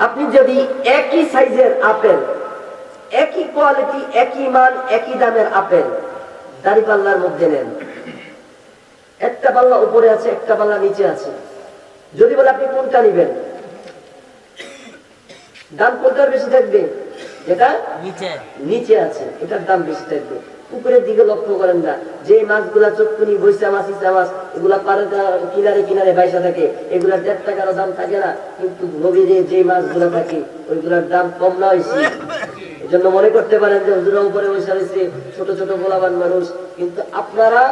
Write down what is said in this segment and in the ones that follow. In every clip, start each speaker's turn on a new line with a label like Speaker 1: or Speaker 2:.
Speaker 1: আপনি যদি একই সাইজের আপেল, একই কোয়ালিটি, একই মান, একই দামের আপেল, দাড়ি পাল্লার মধ্যে নেন। একটা পাল্লা উপরে আছে, একটা পাল্লা নিচে আছে। যদি বলে আপনি কোনটা নিবেন? দাম কোনটার বেশি থাকবে? যেটা
Speaker 2: নিচে।
Speaker 1: নিচে আছে এটার দাম বেশি থাকবে। পুকুরের দিকে লক্ষ্য করেন না যে মাছগুলা চটকুনি বৈশা মাছ ইসা মাছ এগুলা পারে কিনারে কিনারে বাইসা থাকে এগুলা দেড় টাকারও দাম থাকে না কিন্তু গভীরে যে মাছগুলা থাকে ওইগুলার দাম কম না হয়েছে এই জন্য মনে করতে পারেন যে হুজুরা উপরে বসে রয়েছে ছোট ছোট গোলাবান মানুষ কিন্তু আপনারা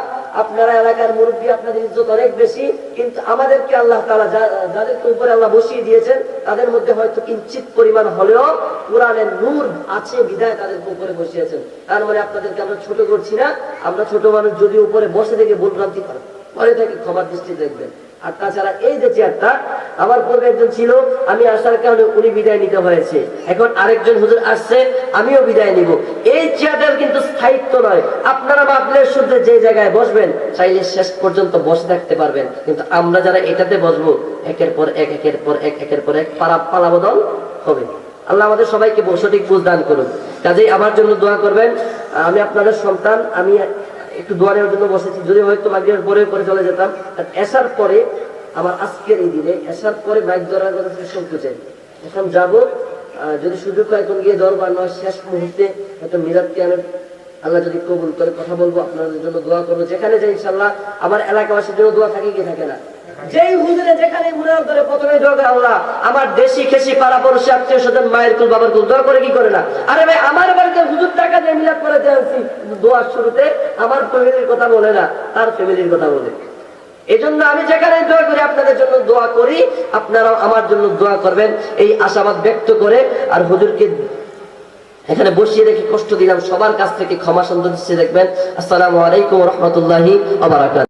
Speaker 1: আপনারা এলাকার মুরব্বী আপনাদের ইজ্জত অনেক বেশি, কিন্তু আমাদেরকে আল্লাহ তালা যাদেরকে উপরে আল্লাহ বসিয়ে দিয়েছেন, তাদের মধ্যে হয়তো কিঞ্চিত পরিমাণ হলেও কোরআনের নূর আছে বিদায় তাদেরকে উপরে বসিয়েছেন। তার মানে আপনাদেরকে আমরা ছোট করছি না, আমরা ছোট মানুষ যদি উপরে বসে থেকে ভুলভ্রান্তি করেন পরে থেকে ক্ষমার দৃষ্টি দেখবেন। আর তাছাড়া এই যে চেয়ারটা, আমার পূর্বে একজন ছিল, আমি আসার কারণে উনি বিদায় নিতে হয়েছে। এখন আরেকজন হুজুর আসছে, আমিও বিদায় নিব। এই চেয়ারটার কিন্তু স্থায়িত্ব নয়। আপনারা মাহফিলের সূত্রে যে জায়গায় বসবেন, চাইলে শেষ পর্যন্ত বসে থাকতে পারবেন। কিন্তু আমরা যারা এটাতে বসবো, একের পর এক, একের পর এক, একের পর এক পালা পালা বদল হবে। আল্লাহ আমাদের সবাইকে সঠিক বুঝ দান করুন। কাজেই আমার জন্য দোয়া করবেন। আমি আপনাদের সন্তান, আমি একটু দোয়া নেওয়ার জন্য বসেছি। যদি হয়তো মাগরিবের পরে করে চলে যেতাম এসার পরে, আমার আজকের এই দিনে, এসার পরে বাইক ধরার কথা সংকোচে এখন যাব যদি সুযোগ হয়, এখন গিয়ে ধরবো আর নয়, শেষ মুহূর্তে হয়তো মিরাদ কেয়ামের আল্লাহ যদি কবুল করে কথা বলব, আপনাদের জন্য দোয়া করব। যেখানে যাই ইনশাল্লাহ আমার এলাকাবাসীর জন্য দোয়া থাকে কি থাকে না? যেই হুজুরে যেখানে মুনার করে প্রথমে দোয়া আল্লাহ, আমার দেশি খেসি পাড়া পড়শি আত্মীয় স্বজন মায়ের কুল, বাবার কুল দোয়া করে কি করে না? আরে ভাই, আমার বাড়িতে হুজুর টাকা দিয়ে মিলাদ করে আনছি। দোয়ার শুরুতে আমার ফ্যামিলির কথা বলে না, তার ফ্যামিলির কথা বলে। এই জন্য আমি যেখানে দোয়া করি, আপনাদের জন্য দোয়া করি, আপনারাও আমার জন্য দোয়া করবেন। এই আশাবাদ ব্যক্ত করে আর হুজুরকে এখানে বসিয়ে রেখে কষ্ট দিলাম। সবার কাছ থেকে ক্ষমা দৃষ্টি দেখবেন। আসসালামু আলাইকুম রহমতুল্লাহি আবরাকাত